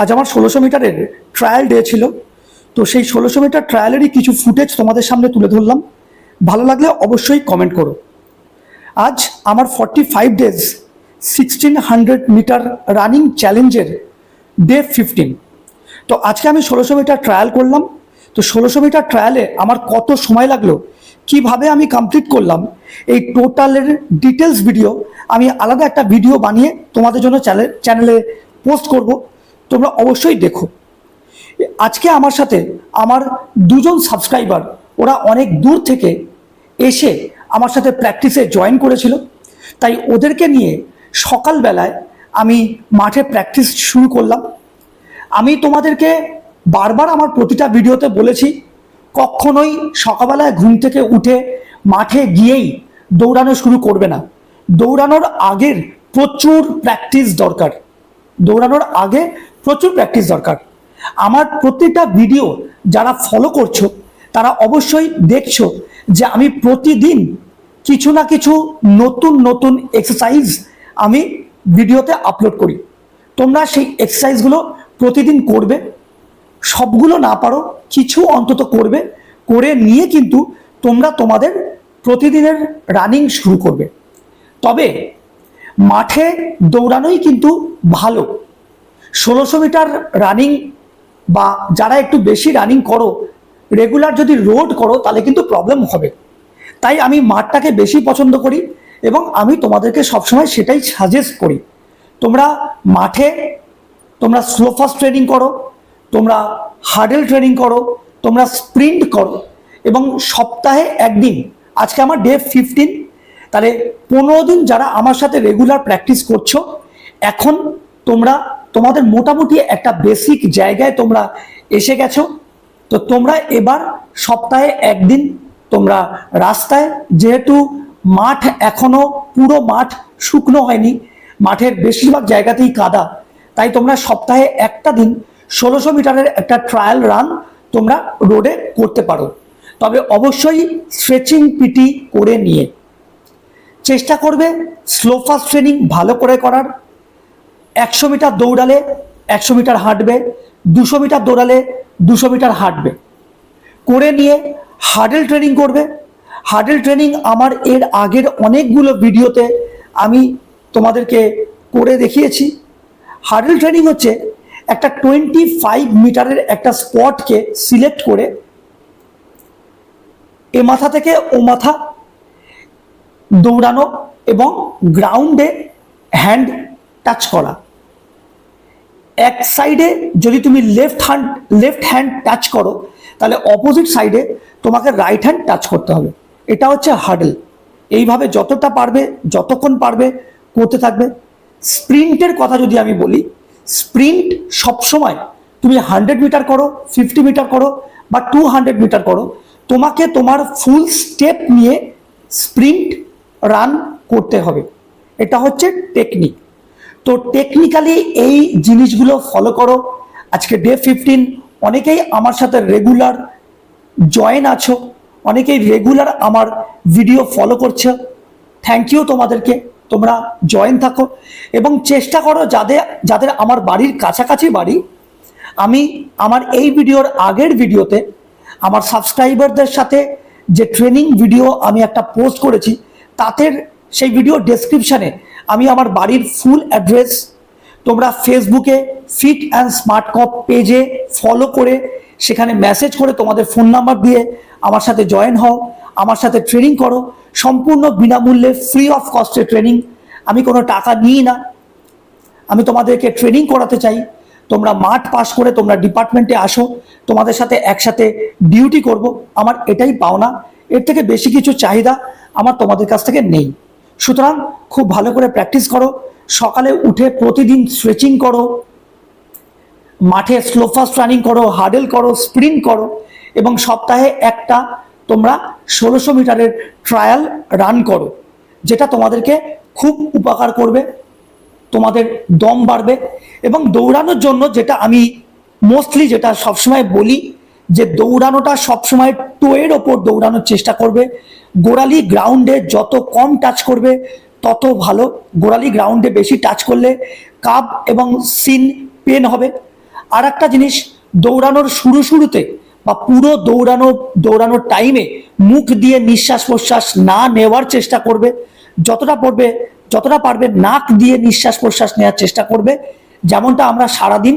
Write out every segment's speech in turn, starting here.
আজ আমার ষোলোশো মিটারের ট্রায়াল ডে ছিল। তো সেই ষোলোশো মিটার ট্রায়ালেরই কিছু ফুটেজ তোমাদের সামনে তুলে ধরলাম। ভালো লাগলে অবশ্যই কমেন্ট করো। আজ আমার forty five days sixteen hundred metre running চ্যালেঞ্জের ডে ফিফটিন তো আজকে আমি ষোলোশো মিটার ট্রায়াল করলাম। তো ষোলোশো মিটার ট্রায়ালে আমার কত সময় লাগল, কীভাবে আমি কমপ্লিট করলাম, এই টোটালের ডিটেলস ভিডিও আমি আলাদা একটা ভিডিও বানিয়ে তোমাদের জন্য চ্যানেলে পোস্ট করব। তোমরা অবশ্যই দেখো। আজকে আমার সাথে আমার দুজন সাবস্ক্রাইবার ওরা অনেক দূর থেকে এসে আমার সাথে প্র্যাকটিসে জয়েন করেছিল। তাই ওদেরকে নিয়ে সকালবেলায় আমি মাঠে প্র্যাকটিস শুরু করলাম। আমি তোমাদেরকে বারবার আমার প্রতিটা ভিডিওতে বলেছি, কখনোই সকালবেলায় ঘুম থেকে উঠে মাঠে গিয়েই দৌড়ানো শুরু করবে না। দৌড়ানোর আগের প্রচুর প্র্যাকটিস দরকার। দৌড়ানোর আগে প্রচুর প্র্যাকটিস দরকার। আমার প্রতিটা ভিডিও যারা ফলো করছ, তারা অবশ্যই দেখছ যে আমি প্রতিদিন কিছু না কিছু নতুন নতুন এক্সারসাইজ আমি ভিডিওতে আপলোড করি। তোমরা সেই এক্সারসাইজগুলো প্রতিদিন করবে, সবগুলো না পারো, কিছু অন্তত করবে, করে নিয়ে কিন্তু তোমরা তোমাদের প্রতিদিনের রানিং শুরু করবে। তবে মাঠে দৌড়ানোই কিন্তু ভালো। ষোলোশো মিটার রানিং বা যারা একটু বেশি রানিং করো রেগুলার যদি রোড করো, তাহলে কিন্তু প্রবলেম হবে। তাই আমি মাঠটাকে বেশি পছন্দ করি এবং আমি তোমাদেরকে সবসময় সেটাই সাজেস্ট করি। তোমরা মাঠে, তোমরা স্লো ফাস্ট ট্রেনিং করো, তোমরা হার্ডেল ট্রেনিং করো, তোমরা স্প্রিন্ট করো এবং সপ্তাহে একদিন, আজকে আমার ডে ফিফটিন তাহলে পনেরো দিন যারা আমার সাথে রেগুলার প্র্যাকটিস করছ, এখন তোমরা তোমাদের মোটামুটি একটা বেসিক জায়গায় তোমরা এসে গেছো। তো তোমরা এবার সপ্তাহে একদিন তোমরা রাস্তায়, যেহেতু মাঠ এখনও, পুরো মাঠ শুকনো হয়নি, মাঠের বেশিরভাগ জায়গাতেই কাদা, তাই তোমরা সপ্তাহে একটা দিন ষোলোশো মিটারের একটা ট্রায়াল রান তোমরা রোডে করতে পারো। তবে অবশ্যই স্ট্রেচিং পিটি করে নিয়ে। চেষ্টা করবে স্লো ফাস্ট ট্রেনিং ভালো করে করার। একশো মিটার দৌড়ালে একশো মিটার হাঁটবে, দুশো মিটার দৌড়ালে দুশো মিটার হাঁটবে। করে নিয়ে হার্ডেল ট্রেনিং করবে। হার্ডেল ট্রেনিং আমার এর আগের অনেকগুলো ভিডিওতে আমি তোমাদেরকে করে দেখিয়েছি। হার্ডেল ট্রেনিং হচ্ছে একটা টোয়েন্টি ফাইভ মিটারের একটা স্পটকে সিলেক্ট করে এ মাথা থেকে ও মাথা দৌড়ানো এবং গ্রাউন্ডে হ্যান্ড টাচ করা। এক সাইডে যদি তুমি left hand left hand touch করো, তাহলে অপোজিট সাইডে তোমাকে রাইট হ্যান্ড টাচ করতে হবে। এটা হচ্ছে হার্ডেল এইভাবে যতটা পারবে, যতক্ষণ পারবে, করতে থাকবে। স্প্রিন্টের কথা যদি আমি বলি স্প্রিন্ট সবসময় তুমি হান্ড্রেড মিটার করো ফিফটি মিটার করো বা টু হান্ড্রেড মিটার করো, তোমাকে তোমার ফুল স্টেপ নিয়ে স্প্রিন্ট রান করতে হবে। এটা হচ্ছে টেকনিক তো টেকনিক্যালি এই জিনিসগুলো ফলো করো। আজকে ডে ফিফটিন অনেকেই আমার সাথে রেগুলার জয়েন আছো, অনেকেই রেগুলার আমার ভিডিও ফলো করছে। থ্যাংক ইউ তোমাদেরকে, তোমরা জয়েন থাকো। এবং চেষ্টা করো যাদের যাদের আমার বাড়ির কাছাকাছি বাড়ি, আমি আমার এই ভিডিওর আগের ভিডিওতে আমার সাবস্ক্রাইবারদের সাথে যে ট্রেনিং ভিডিও আমি একটা পোস্ট করেছি, তাদের সেই ভিডিও ডেসক্রিপশানে আমি আমার বাড়ির ফুল অ্যাড্রেস তোমরা ফেসবুকে ফিট অ্যান্ড স্মার্ট কপ পেজে ফলো করে সেখানে মেসেজ করে তোমাদের ফোন নাম্বার দিয়ে আমার সাথে জয়েন হও, আমার সাথে ট্রেনিং করো, সম্পূর্ণ বিনামূল্যে ফ্রি অফ কস্টে ট্রেনিং আমি কোনো টাকা নিই না। আমি তোমাদেরকে ট্রেনিং করাতে চাই। তোমরা মাঠ পাস করে তোমরা ডিপার্টমেন্টে আসো, তোমাদের সাথে একসাথে ডিউটি করব। আমার এটাই পাওনা। এর থেকে বেশি কিছু চাহিদা আমার তোমাদের কাছ থেকে নেই। সুতরাং খুব ভালো করে প্র্যাকটিস করো। সকালে উঠে প্রতিদিন স্ট্রেচিং করো। মাঠে স্লো ফাস্ট রানিং করো হার্ডেল করো, স্প্রিন্ট করো এবং সপ্তাহে একটা তোমরা ষোলোশো মিটারের ট্রায়াল রান করো, যেটা তোমাদেরকে খুব উপকার করবে, তোমাদের দম বাড়বে এবং দৌড়ানোর জন্য যেটা আমি মোস্টলি যেটা সবসময় বলি যে দৌড়ানোটা সবসময় টোয়ের ওপর দৌড়ানোর চেষ্টা করবে। গোড়ালি গ্রাউন্ডে যত কম টাচ করবে, তত ভালো। গোড়ালি গ্রাউন্ডে বেশি টাচ করলে কাপ এবং সিন পেন হবে। আর একটা জিনিস, দৌড়ানোর শুরু শুরুতে বা পুরো দৌড়ানো, দৌড়ানোর টাইমে মুখ দিয়ে নিঃশ্বাস প্রশ্বাস না নেওয়ার চেষ্টা করবে। যতটা পড়বে, যতটা পারবে নাক দিয়ে নিঃশ্বাস প্রশ্বাস নেওয়ার চেষ্টা করবে। যেমনটা আমরা সারাদিন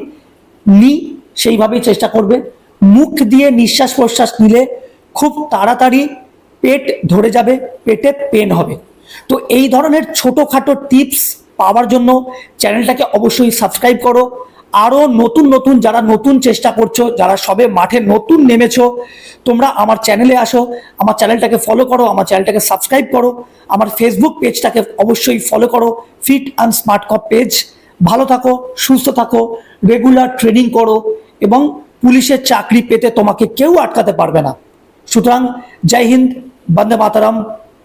নিই সেইভাবেই চেষ্টা করবে। মুখ দিয়ে নিঃশ্বাস প্রশ্বাস নিলে খুব তাড়াতাড়ি পেট ধরে যাবে, পেটে পেন হবে। তো এই ধরনের ছোটোখাটো টিপস পাওয়ার জন্য চ্যানেলটাকে অবশ্যই সাবস্ক্রাইব করো। আরও নতুন নতুন যারা নতুন চেষ্টা করছ, যারা সবে মাঠে নতুন নেমেছো, তোমরা আমার চ্যানেলে আসো, আমার চ্যানেলটাকে ফলো করো, আমার চ্যানেলটাকে সাবস্ক্রাইব করো, আমার ফেসবুক পেজটাকে অবশ্যই ফলো করো fit and smart cop page ভালো থাকো, সুস্থ থাকো রেগুলার ট্রেনিং করো এবং পুলিশের চাকরি পেতে তোমাকে কেউ আটকাতে পারবে না। সুতরাং জয় হিন্দ, বন্দে মাতারাম।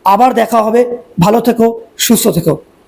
আবার দেখা হবে। ভালো থেকো, সুস্থ থেকো।